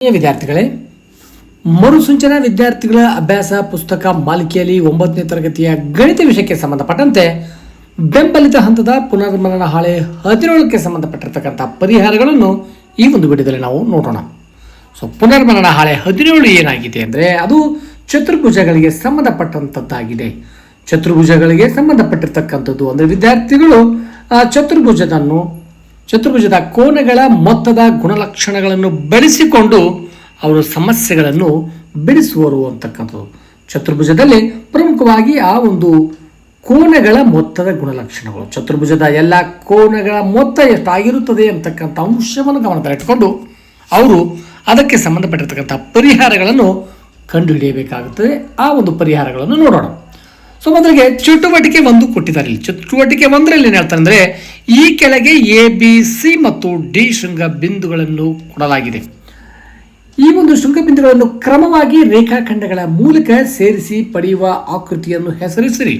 ವಿದ್ಯಾರ್ಥಿಗಳೇ, ಮರುಸೂಚನಾ ವಿದ್ಯಾರ್ಥಿಗಳ ಅಭ್ಯಾಸ ಪುಸ್ತಕ ಮಾಲಿಕೆಯಲ್ಲಿ ಒಂಬತ್ತನೇ ತರಗತಿಯ ಗಣಿತ ವಿಷಯಕ್ಕೆ ಸಂಬಂಧಪಟ್ಟಂತೆ ಬೆಂಬಲಿತ ಹಂತದ ಪುನರ್ಮನನ ಹಾಳೆ ಹದಿನೇಳಕ್ಕೆ ಸಂಬಂಧಪಟ್ಟಿರ್ತಕ್ಕಂಥ ಪರಿಹಾರಗಳನ್ನು ಈ ಒಂದು ವಿಡಿಯೋದಲ್ಲಿ ನಾವು ನೋಡೋಣ. ಸೊ ಪುನರ್ಮನನ ಹಾಳೆ ಹದಿನೇಳು ಏನಾಗಿದೆ ಅಂದರೆ, ಅದು ಚತುರ್ಭುಜಗಳಿಗೆ ಸಂಬಂಧಪಟ್ಟಂಥದ್ದಾಗಿದೆ ಚತುರ್ಭುಜಗಳಿಗೆ ಸಂಬಂಧಪಟ್ಟಿರ್ತಕ್ಕಂಥದ್ದು ಅಂದರೆ ವಿದ್ಯಾರ್ಥಿಗಳು, ಆ, ಚತುರ್ಭುಜದನ್ನು ಚತುರ್ಭುಜದ ಕೋನಗಳ ಮೊತ್ತದ ಗುಣಲಕ್ಷಣಗಳನ್ನು ಬೆರೆಸಿಕೊಂಡು ಅವರು ಸಮಸ್ಯೆಗಳನ್ನು ಬಿಡಿಸುವರು ಅಂತಕ್ಕಂಥದ್ದು. ಚತುರ್ಭುಜದಲ್ಲಿ ಪ್ರಮುಖವಾಗಿ ಆ ಒಂದು ಕೋನಗಳ ಮೊತ್ತದ ಗುಣಲಕ್ಷಣಗಳು. ಚತುರ್ಭುಜದ ಎಲ್ಲ ಕೋನಗಳ ಮೊತ್ತ ಎಷ್ಟಾಗಿರುತ್ತದೆ ಅಂತಕ್ಕಂಥ ಅಂಶವನ್ನು ಗಮನದಲ್ಲಿಟ್ಟುಕೊಂಡು ಅವರು ಅದಕ್ಕೆ ಸಂಬಂಧಪಟ್ಟಿರ್ತಕ್ಕಂಥ ಪರಿಹಾರಗಳನ್ನು ಕಂಡುಹಿಡಿಯಬೇಕಾಗುತ್ತದೆ. ಆ ಒಂದು ಪರಿಹಾರಗಳನ್ನು ನೋಡೋಣ. ಸೊ ಮೊದಲಿಗೆ ಚಟುವಟಿಕೆ ಒಂದು ಕೊಟ್ಟಿದ್ದಾರೆ ಇಲ್ಲಿ. ಚಟುವಟಿಕೆ ಒಂದರಲ್ಲಿ ಏನು ಹೇಳ್ತಾರೆ ಅಂದರೆ, ಈ ಕೆಳಗೆ ಎ ಬಿ ಸಿ ಮತ್ತು ಡಿ ಶೃಂಗ ಬಿಂದುಗಳನ್ನು ಕೊಡಲಾಗಿದೆ. ಈ ಒಂದು ಶೃಂಗ ಬಿಂದುಗಳನ್ನು ಕ್ರಮವಾಗಿ ರೇಖಾಖಂಡಗಳ ಮೂಲಕ ಸೇರಿಸಿ, ಪಡೆಯುವ ಆಕೃತಿಯನ್ನು ಹೆಸರಿಸಿರಿ.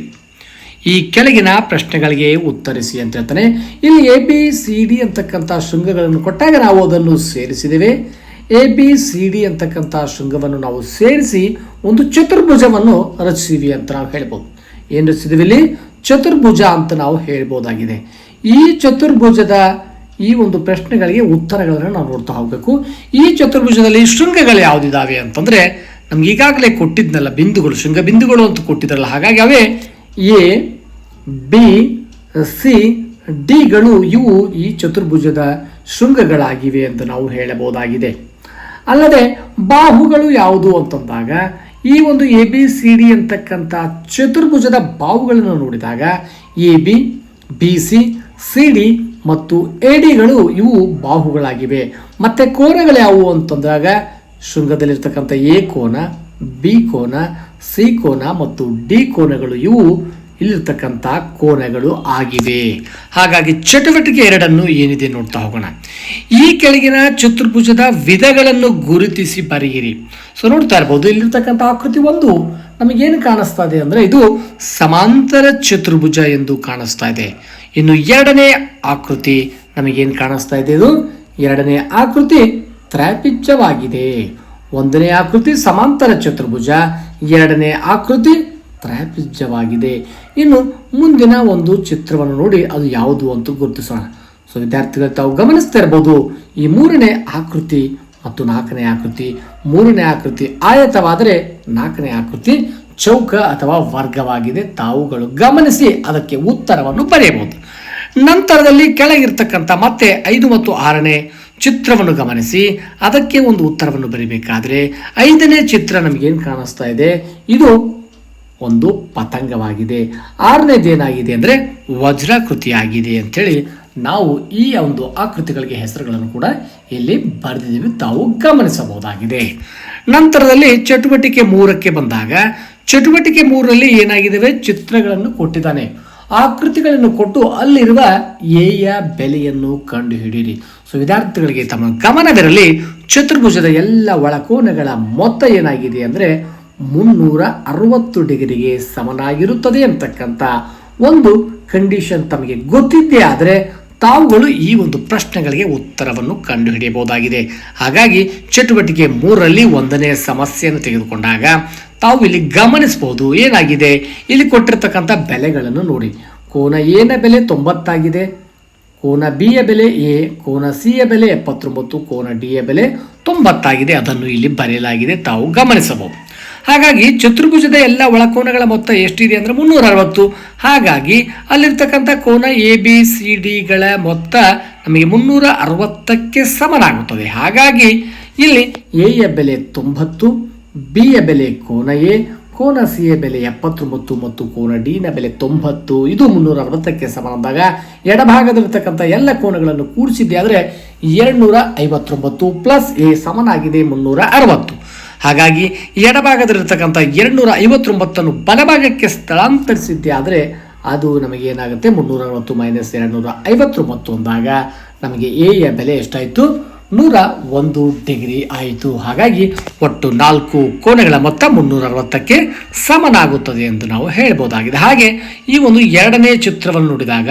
ಈ ಕೆಳಗಿನ ಪ್ರಶ್ನೆಗಳಿಗೆ ಉತ್ತರಿಸಿ ಅಂತ ಹೇಳ್ತಾನೆ. ಇಲ್ಲಿ ಎ ಬಿ ಸಿ ಡಿ ಅಂತಕ್ಕಂಥ ಶೃಂಗಗಳನ್ನು ಕೊಟ್ಟಾಗ ನಾವು ಅದನ್ನು ಸೇರಿಸಿದ್ದೇವೆ. ಎ ಬಿ ಸಿ ಡಿ ಅಂತಕ್ಕಂಥ ಶೃಂಗವನ್ನು ನಾವು ಸೇರಿಸಿ ಒಂದು ಚತುರ್ಭುಜವನ್ನು ರಚಿಸಿವಿ ಅಂತ ನಾವು ಹೇಳ್ಬೋದು. ಏನು ರಚಿಸಿದ್ವಿ ಇಲ್ಲಿ ಚತುರ್ಭುಜ ಅಂತ ನಾವು ಹೇಳ್ಬೋದಾಗಿದೆ. ಈ ಚತುರ್ಭುಜದ ಈ ಒಂದು ಪ್ರಶ್ನೆಗಳಿಗೆ ಉತ್ತರಗಳನ್ನು ನಾವು ನೋಡ್ತಾ ಹೋಗಬೇಕು. ಈ ಚತುರ್ಭುಜದಲ್ಲಿ ಶೃಂಗಗಳು ಯಾವುದಿದಾವೆ ಅಂತಂದ್ರೆ ನಮ್ಗೆ ಈಗಾಗಲೇ ಕೊಟ್ಟಿದ್ನಲ್ಲ ಬಿಂದುಗಳು. ಶೃಂಗ ಬಿಂದುಗಳು ಅಂತ ಕೊಟ್ಟಿದ್ರಲ್ಲ, ಹಾಗಾಗಿ ಅವೇ ಎ, ಬಿ, ಸಿ ಡಿಗಳು ಇವು ಈ ಚತುರ್ಭುಜದ ಶೃಂಗಗಳಾಗಿವೆ ಅಂತ ನಾವು ಹೇಳಬಹುದಾಗಿದೆ. ಅಲ್ಲದೆ ಬಾಹುಗಳು ಯಾವುದು ಅಂತಂದಾಗ ಈ ಒಂದು ಎ ಬಿ ಸಿ ಡಿ ಅಂತಕ್ಕಂಥ ಚತುರ್ಭುಜದ ಬಾಹುಗಳನ್ನು ನೋಡಿದಾಗ A B B C C D ಮತ್ತು ಎ ಡಿಗಳು ಇವು ಬಾಹುಗಳಾಗಿವೆ. ಮತ್ತೆ ಕೋನಗಳು ಯಾವುವು ಅಂತಂದಾಗ ಶೃಂಗದಲ್ಲಿರ್ತಕ್ಕಂಥ ಎ ಕೋನ ಬಿ ಕೋನ ಸಿ ಕೋನ ಮತ್ತು ಡಿ ಕೋನಗಳು ಇವು ಇಲ್ಲಿರ್ತಕ್ಕಂಥ ಕೋನಗಳು ಆಗಿವೆ. ಹಾಗಾಗಿ ಚಟುವಟಿಕೆ ಎರಡನ್ನು ಏನಿದೆ ನೋಡ್ತಾ ಹೋಗೋಣ. ಈ ಕೆಳಗಿನ ಚತುರ್ಭುಜದ ವಿಧಗಳನ್ನು ಗುರುತಿಸಿ ಬರೆಯಿರಿ. ಸೊ ನೋಡ್ತಾ ಇರ್ಬೋದು. ಇಲ್ಲಿರ್ತಕ್ಕಂಥ ಆಕೃತಿ ಒಂದು ನಮಗೇನು ಕಾಣಿಸ್ತಾ ಇದೆ ಅಂದರೆ ಇದು ಸಮಾಂತರ ಚತುರ್ಭುಜ ಎಂದು ಕಾಣಿಸ್ತಾ ಇದೆ. ಇನ್ನು ಎರಡನೇ ಆಕೃತಿ ನಮಗೇನು ಕಾಣಿಸ್ತಾ ಇದೆ? ಇದು ಎರಡನೇ ಆಕೃತಿ ತ್ರಾಪಿಜ್ಯವಾಗಿದೆ ಒಂದನೇ ಆಕೃತಿ ಸಮಾಂತರ ಚತುರ್ಭುಜ, ಎರಡನೇ ಆಕೃತಿ ತ್ರಾಪಿಜ್ಯವಾಗಿದೆ ಇನ್ನು ಮುಂದಿನ ಒಂದು ಚಿತ್ರವನ್ನು ನೋಡಿ ಅದು ಯಾವುದು ಅಂತ ಗುರುತಿಸೋಣ. ಸೊ ವಿದ್ಯಾರ್ಥಿಗಳು ತಾವು ಗಮನಿಸ್ತಾ ಇರ್ಬೋದು ಈ ಮೂರನೇ ಆಕೃತಿ ಮತ್ತು ನಾಲ್ಕನೇ ಆಕೃತಿ, ಮೂರನೇ ಆಕೃತಿ, ಆಯತವಾದರೆ ನಾಲ್ಕನೇ ಆಕೃತಿ, ಚೌಕ ಅಥವಾ ವರ್ಗವಾಗಿದೆ. ತಾವುಗಳು ಗಮನಿಸಿ ಅದಕ್ಕೆ ಉತ್ತರವನ್ನು ಬರೆಯಬಹುದು. ನಂತರದಲ್ಲಿ ಕೆಳಗಿರ್ತಕ್ಕಂಥ ಮತ್ತೆ ಐದು ಮತ್ತು ಆರನೇ ಚಿತ್ರವನ್ನು ಗಮನಿಸಿ. ಅದಕ್ಕೆ ಒಂದು ಉತ್ತರವನ್ನು ಬರೀಬೇಕಾದ್ರೆ, ಐದನೇ ಚಿತ್ರ ನಮಗೇನು ಕಾಣಿಸ್ತಾ ಇದೆ? ಇದು ಒಂದು ಪತಂಗವಾಗಿದೆ. ಆರನೇದೇನಾಗಿದೆ ಅಂದರೆ ವಜ್ರಾಕೃತಿಯಾಗಿದೆ ಅಂಥೇಳಿ ನಾವು ಈ ಒಂದು ಆಕೃತಿಗಳಿಗೆ ಹೆಸರುಗಳನ್ನು ಕೂಡ ಇಲ್ಲಿ ಬರೆದಿದ್ದೀವಿ. ತಾವು ಗಮನಿಸಬಹುದಾಗಿದೆ. ನಂತರದಲ್ಲಿ ಚಟುವಟಿಕೆ ಮೂರಕ್ಕೆ ಬಂದಾಗ ಚಟುವಟಿಕೆ ಮೂರರಲ್ಲಿ ಏನಾಗಿದ್ದಾವೆ? ಚಿತ್ರಗಳನ್ನು ಕೊಟ್ಟಿದ್ದಾನೆ. ಆಕೃತಿಗಳನ್ನು ಕೊಟ್ಟು ಅಲ್ಲಿರುವ ಏಯ ಬೆಲೆಯನ್ನು ಕಂಡುಹಿಡಿಯಿರಿ. ಸೊ, ವಿದ್ಯಾರ್ಥಿಗಳಿಗೆ ತಮ್ಮ ಗಮನವಿರಲಿ. ಚತುರ್ಭುಜದ ಎಲ್ಲ ಒಳಕೋನಗಳ ಮೊತ್ತ ಏನಾಗಿದೆ ಅಂದರೆ ಮುನ್ನೂರ ಅರವತ್ತು ಡಿಗ್ರಿಗೆ ಸಮನಾಗಿರುತ್ತದೆ ಅಂತಕ್ಕಂಥ ಒಂದು ಕಂಡೀಷನ್ ತಮಗೆ ಗೊತ್ತಿದ್ದೇ ಆದರೆ ತಾವುಗಳು ಈ ಒಂದು ಪ್ರಶ್ನೆಗಳಿಗೆ ಉತ್ತರವನ್ನು ಕಂಡುಹಿಡಿಯಬಹುದಾಗಿದೆ. ಹಾಗಾಗಿ ಚಟುವಟಿಕೆ ಮೂರರಲ್ಲಿ ಒಂದನೇ ಸಮಸ್ಯೆಯನ್ನು ತೆಗೆದುಕೊಂಡಾಗ ತಾವು ಇಲ್ಲಿ ಗಮನಿಸಬಹುದು, ಏನಾಗಿದೆ? ಇಲ್ಲಿ ಕೊಟ್ಟಿರ್ತಕ್ಕಂಥ ಬೆಲೆಗಳನ್ನು ನೋಡಿ. ಕೋನ ಎನ ಬೆಲೆ ತೊಂಬತ್ತಾಗಿದೆ, ಕೋನ ಬಿ ಯ ಬೆಲೆ ಎ, ಕೋನ ಸಿ ಯ ಬೆಲೆ ಎಪ್ಪತ್ತೊಂಬತ್ತು, ಕೋನ ಡಿ ಯ ಬೆಲೆ ತೊಂಬತ್ತಾಗಿದೆ. ಅದನ್ನು ಇಲ್ಲಿ ಬರೆಯಲಾಗಿದೆ, ತಾವು ಗಮನಿಸಬಹುದು. ಹಾಗಾಗಿ ಚತುರ್ಭುಜದ ಎಲ್ಲ ಒಳಕೋನಗಳ ಮೊತ್ತ ಎಷ್ಟಿದೆ ಅಂದರೆ ಮುನ್ನೂರ ಅರವತ್ತು ಹಾಗಾಗಿ ಅಲ್ಲಿರ್ತಕ್ಕಂಥ ಕೋನ ಎ ಬಿ ಸಿ ಡಿಗಳ ಮೊತ್ತ ನಮಗೆ ಮುನ್ನೂರ ಅರವತ್ತಕ್ಕೆ ಸಮನಾಗುತ್ತದೆ. ಹಾಗಾಗಿ ಇಲ್ಲಿ ಎಯ ಬೆಲೆ ತೊಂಬತ್ತು ಬಿಯ ಬೆಲೆ ಕೋನ ಎ ಕೋನ ಸಿಯ ಬೆಲೆ ಎಪ್ಪತ್ತೊಂಬತ್ತು ಮತ್ತು ಕೋನ ಡಿನ ಬೆಲೆ ತೊಂಬತ್ತು. ಇದು ಮುನ್ನೂರ ಅರವತ್ತಕ್ಕೆ ಸಮನಾದಾಗ ಎಡಭಾಗದಲ್ಲಿರ್ತಕ್ಕಂಥ ಎಲ್ಲ ಕೋನಗಳನ್ನು ಕೂಡಿಸಿದ್ದೆ ಆದರೆ ಎರಡುನೂರ ಐವತ್ತೊಂಬತ್ತು ಪ್ಲಸ್ ಎ ಸಮನಾಗಿದೆ ಮುನ್ನೂರ ಅರವತ್ತು ಹಾಗಾಗಿ ಎಡಭಾಗದಲ್ಲಿರ್ತಕ್ಕಂಥ ಎರಡುನೂರ ಐವತ್ತೊಂಬತ್ತನ್ನು ಬಲಭಾಗಕ್ಕೆ ಸ್ಥಳಾಂತರಿಸಿದ್ದೆ ಆದರೆ ಅದು ನಮಗೆ ಏನಾಗುತ್ತೆ? ಮುನ್ನೂರ ಅರವತ್ತು ಮೈನಸ್ ಎರಡುನೂರ ಐವತ್ತೊಂಬತ್ತು ಅಂದಾಗ ನಮಗೆ ಎ ಯ ಬೆಲೆ ಎಷ್ಟಾಯಿತು? ನೂರ ಒಂದು ಡಿಗ್ರಿ ಆಯಿತು. ಹಾಗಾಗಿ ಒಟ್ಟು ನಾಲ್ಕು ಕೋಣೆಗಳ ಮೊತ್ತ ಮುನ್ನೂರ ಅರವತ್ತಕ್ಕೆ ಸಮನಾಗುತ್ತದೆ ಎಂದು ನಾವು ಹೇಳ್ಬೋದಾಗಿದೆ. ಹಾಗೆ ಈ ಒಂದು ಎರಡನೇ ಚಿತ್ರವನ್ನು ನೋಡಿದಾಗ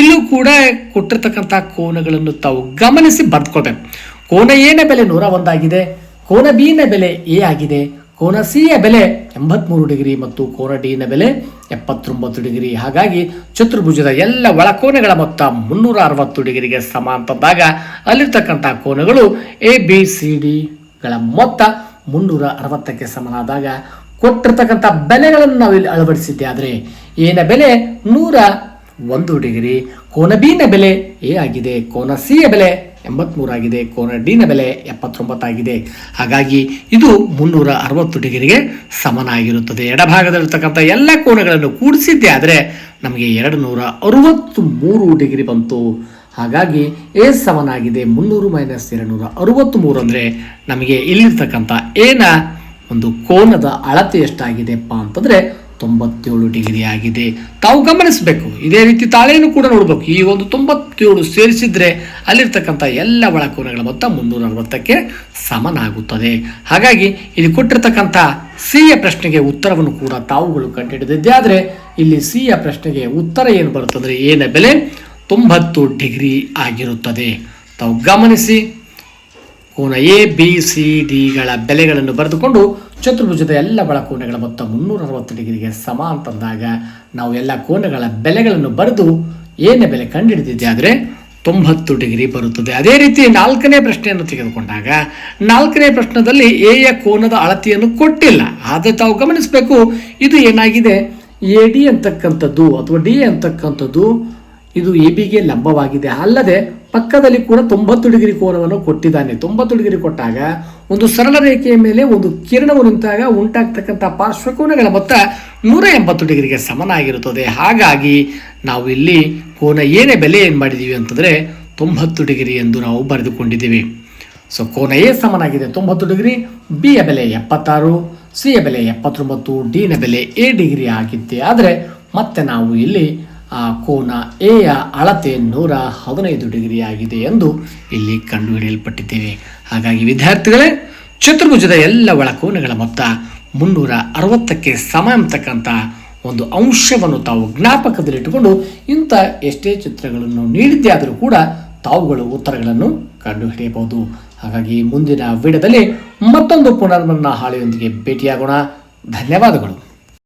ಇಲ್ಲೂ ಕೂಡ ಕೊಟ್ಟಿರ್ತಕ್ಕಂಥ ಕೋನಗಳನ್ನು ತಾವು ಗಮನಿಸಿ ಬರೆದುಕೊಳ್ಬೇಕು. ಕೋನ ಏನೇ ಬೆಲೆ ನೂರ ಒಂದಾಗಿದೆ ಕೋನ ಬಿನ ಬೆಲೆ ಎ ಆಗಿದೆ. ಕೋನ ಸಿಯ ಬೆಲೆ ಎಂಬತ್ಮೂರು ಡಿಗ್ರಿ ಮತ್ತು ಕೋನ ಡಿನ ಬೆಲೆ ಎಪ್ಪತ್ತೊಂಬತ್ತು ಡಿಗ್ರಿ. ಹಾಗಾಗಿ ಚತುರ್ಭುಜದ ಎಲ್ಲ ಒಳಕೋನಗಳ ಮೊತ್ತ ಮುನ್ನೂರ ಅರವತ್ತು ಡಿಗ್ರಿಗೆ ಸಮ ಅಂತಂದಾಗ ಅಲ್ಲಿರ್ತಕ್ಕಂಥ ಕೋನಗಳು ಎ ಬಿ ಸಿ ಡಿಗಳ ಮೊತ್ತ ಮುನ್ನೂರ ಅರವತ್ತಕ್ಕೆ ಸಮನಾದಾಗ ಕೊಟ್ಟಿರ್ತಕ್ಕಂಥ ಬೆಲೆಗಳನ್ನು ನಾವು ಇಲ್ಲಿ ಅಳವಡಿಸಿದ್ದೆ. ಆದರೆ ಏನ ಬೆಲೆ ನೂರ ಒಂದು ಡಿಗ್ರಿ, ಕೋನ ಬಿನ ಬೆಲೆ ಎ ಆಗಿದೆ. ಕೋನ ಸಿಯ ಬೆಲೆ ಎಂಬತ್ಮೂರಾಗಿದೆ. ಕೋನ ಡಿನ ಬೆಲೆ ಎಪ್ಪತ್ತೊಂಬತ್ತಾಗಿದೆ. ಹಾಗಾಗಿ ಇದು ಮುನ್ನೂರ ಅರವತ್ತು ಡಿಗ್ರಿಗೆ ಸಮನಾಗಿರುತ್ತದೆ. ಎಡಭಾಗದಲ್ಲಿರ್ತಕ್ಕಂಥ ಎಲ್ಲ ಕೋನಗಳನ್ನು ಕೂಡಿಸಿದ್ದೆ ಆದರೆ ನಮಗೆ ಎರಡು ನೂರ ಅರವತ್ತು ಮೂರು ಡಿಗ್ರಿ ಬಂತು. ಹಾಗಾಗಿ ಎ ಸಮನಾಗಿದೆ. ಮುನ್ನೂರು ಮೈನಸ್ ಎರಡು ನೂರ ಅರವತ್ತು ಮೂರು ಅಂದರೆ ನಮಗೆ ಇಲ್ಲಿರ್ತಕ್ಕಂಥ ಏನ ಒಂದು ಕೋನದ ಅಳತೆ ಎಷ್ಟಾಗಿದೆಪ್ಪ ಅಂತಂದರೆ ತೊಂಬತ್ತೇಳು ಡಿಗ್ರಿ ಆಗಿದೆ. ತಾವು ಗಮನಿಸಬೇಕು. ಇದೇ ರೀತಿ ತಾಳೆಯನ್ನು ಕೂಡ ನೋಡಬೇಕು. ಈ ಒಂದು ತೊಂಬತ್ತೇಳು ಸೇರಿಸಿದ್ರೆ ಅಲ್ಲಿರ್ತಕ್ಕಂಥ ಎಲ್ಲ ಒಳಕೋನಗಳ ಮೊತ್ತ ಮುನ್ನೂರ ಅರವತ್ತಕ್ಕೆ ಸಮನಾಗುತ್ತದೆ. ಹಾಗಾಗಿ ಇಲ್ಲಿ ಕೊಟ್ಟಿರ್ತಕ್ಕಂಥ ಸಿಯ ಪ್ರಶ್ನೆಗೆ ಉತ್ತರವನ್ನು ಕೂಡ ತಾವುಗಳು ಕಂಡುಹಿಡಿದಿದ್ದೆ. ಆದರೆ ಇಲ್ಲಿ ಸಿಯ ಪ್ರಶ್ನೆಗೆ ಉತ್ತರ ಏನು ಬರುತ್ತಂದ್ರೆ ಏನ ಬೆಲೆ? ತೊಂಬತ್ತು ಡಿಗ್ರಿ ಆಗಿರುತ್ತದೆ. ತಾವು ಗಮನಿಸಿ. ಕೋನ ಎ ಬಿ ಸಿ ಡಿಗಳ ಬೆಲೆಗಳನ್ನು ಬರೆದುಕೊಂಡು ಚತುರ್ಭುಜದ ಎಲ್ಲ ಒಳಕೋನಗಳ ಮೊತ್ತ ಮುನ್ನೂರ ಅರವತ್ತು ಡಿಗ್ರಿಗೆ ಸಮ ಅಂತಂದಾಗ ನಾವು ಎಲ್ಲ ಕೋನಗಳ ಬೆಲೆಗಳನ್ನು ಬರೆದು ಏನೇ ಬೆಲೆ ಕಂಡುಹಿಡಿದಿದೆ ಆದರೆ ತೊಂಬತ್ತು ಡಿಗ್ರಿ ಬರುತ್ತದೆ. ಅದೇ ರೀತಿ ನಾಲ್ಕನೇ ಪ್ರಶ್ನೆಯನ್ನು ತೆಗೆದುಕೊಂಡಾಗ ನಾಲ್ಕನೇ ಪ್ರಶ್ನದಲ್ಲಿ ಎಯ ಕೋನದ ಅಳತೆಯನ್ನು ಕೊಟ್ಟಿಲ್ಲ. ಆದರೆ ತಾವು ಗಮನಿಸಬೇಕು, ಇದು ಏನಾಗಿದೆ? ಎ ಡಿ ಅಂತಕ್ಕಂಥದ್ದು ಅಥವಾ ಡಿ ಅಂತಕ್ಕಂಥದ್ದು ಇದು ಎ ಬಿಗೆ ಲಂಬವಾಗಿದೆ ಅಲ್ಲದೆ ಪಕ್ಕದಲ್ಲಿ ಕೂಡ ತೊಂಬತ್ತು ಡಿಗ್ರಿ ಕೋನವನ್ನು ಕೊಟ್ಟಿದ್ದಾನೆ. ತೊಂಬತ್ತು ಡಿಗ್ರಿ ಕೊಟ್ಟಾಗ ಒಂದು ಸರಳ ರೇಖೆಯ ಮೇಲೆ ಒಂದು ಕಿರಣವು ನಿಂತಾಗ ಉಂಟಾಗ್ತಕ್ಕಂಥ ಪಾರ್ಶ್ವಕೋನಗಳ ಮೊತ್ತ ನೂರ ಎಂಬತ್ತು ಡಿಗ್ರಿಗೆ ಸಮನಾಗಿರುತ್ತದೆ. ಹಾಗಾಗಿ ನಾವು ಇಲ್ಲಿ ಕೋನ ಏನೇ ಬೆಲೆ ಏನು ಮಾಡಿದ್ದೀವಿ ಅಂತಂದರೆ ತೊಂಬತ್ತು ಡಿಗ್ರಿ ಎಂದು ನಾವು ಬರೆದುಕೊಂಡಿದ್ದೀವಿ. ಸೊ ಕೋನ ಎ ಸಮನಾಗಿದೆ. ತೊಂಬತ್ತು ಡಿಗ್ರಿ, ಬಿ ಯ ಬೆಲೆ ಎಪ್ಪತ್ತಾರು, ಸಿ ಯ ಬೆಲೆ ಎಪ್ಪತ್ತೊಂಬತ್ತು ಡಿನ ಬೆಲೆ ಎ ಡಿಗ್ರಿ ಆಗಿದ್ದೆ ಆದರೆ ಮತ್ತೆ ನಾವು ಇಲ್ಲಿ ಆ ಕೋನ ಎಯ ಅಳತೆ ನೂರ ಹದಿನೈದು ಡಿಗ್ರಿ ಆಗಿದೆ ಎಂದು ಇಲ್ಲಿ ಕಂಡುಹಿಡಿಯಲ್ಪಟ್ಟಿದ್ದೇವೆ. ಹಾಗಾಗಿ ವಿದ್ಯಾರ್ಥಿಗಳೇ, ಚತುರ್ಭುಜದ ಎಲ್ಲ ಒಳಕೋನಗಳ ಮೊತ್ತ ಮುನ್ನೂರ ಅರವತ್ತಕ್ಕೆ ಸಮ ಅಂತಕ್ಕಂಥ ಒಂದು ಅಂಶವನ್ನು ತಾವು ಜ್ಞಾಪಕದಲ್ಲಿಟ್ಟುಕೊಂಡು ಇಂಥ ಎಷ್ಟೇ ಚಿತ್ರಗಳನ್ನು ನೀಡಿದ್ದೇ ಆದರೂ ಕೂಡ ತಾವುಗಳು ಉತ್ತರಗಳನ್ನು ಕಂಡುಹಿಡಿಯಬಹುದು. ಹಾಗಾಗಿ ಮುಂದಿನ ವಿಡಿಯೋದಲ್ಲಿ ಮತ್ತೊಂದು ಪುನರ್ಮನ್ನ ಹಾಳೆಯೊಂದಿಗೆ ಭೇಟಿಯಾಗೋಣ. ಧನ್ಯವಾದಗಳು.